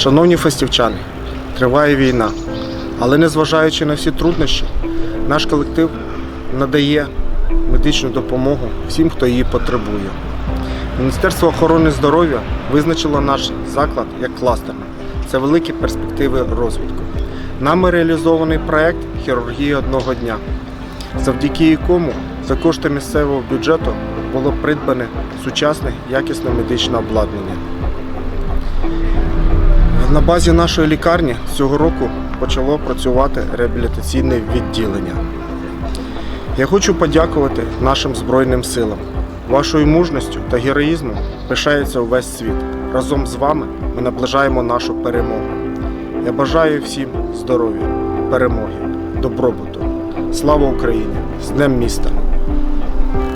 Шановні фестівчани, триває війна, але незважаючи на всі труднощі, наш колектив надає медичну допомогу всім, хто її потребує. Міністерство охорони здоров'я визначило наш заклад як кластерний. Це великі перспективи розвитку. Нами реалізований проект Хірургія одного дня, завдяки якому за кошти місцевого бюджету було придбане сучасне якісне медичне обладнання. На базі нашої лікарні цього року почало працювати реабілітаційне відділення. Я хочу подякувати нашим Збройним силам. Вашою мужністю та героїзмом пишається увесь світ. Разом з вами ми наближаємо нашу перемогу. Я бажаю всім здоров'я, перемоги, добробуту. Слава Україні! З Днем міста!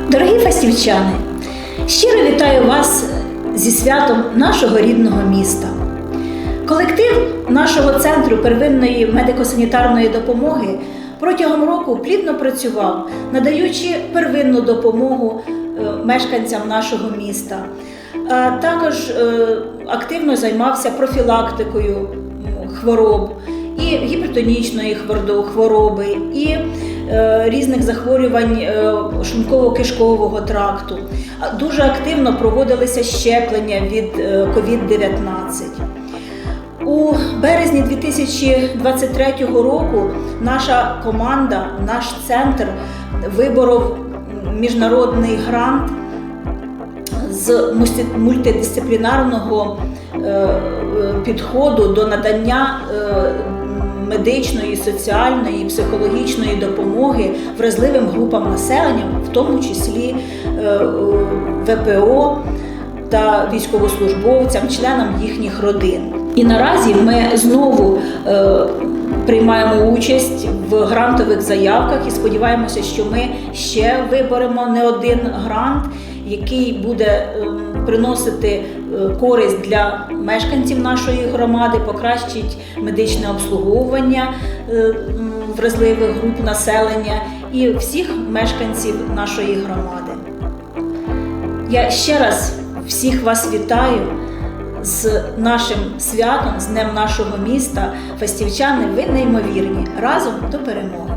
Дорогі фастівчани, щиро вітаю вас зі святом нашого рідного міста. Колектив нашого центру первинної медико-санітарної допомоги протягом року плідно працював, надаючи первинну допомогу е, мешканцям нашого міста. А також е, активно займався профілактикою хвороб і гіпертонічної хвороби, і е, різних захворювань е, шлунково-кишкового тракту. Дуже активно проводилися щеплення від е, COVID-19. У березні 2023 року наша команда, наш центр виборов міжнародний грант з мульти- мультидисциплінарного е, е, підходу до надання е, медичної, соціальної, психологічної допомоги вразливим групам населення, в тому числі ВПО та військовослужбовцям, членам їхніх родин. І наразі ми знову е, приймаємо участь в грантових заявках і сподіваємося, що ми ще виберемо не один грант, який буде ем, приносити е, користь для мешканців нашої громади, покращить медичне обслуговування е, вразливих груп населення і всіх мешканців нашої громади. Я ще раз всіх вас вітаю з нашим святом, з Днем нашого міста. Фестівчани, ви неймовірні. Разом до перемоги!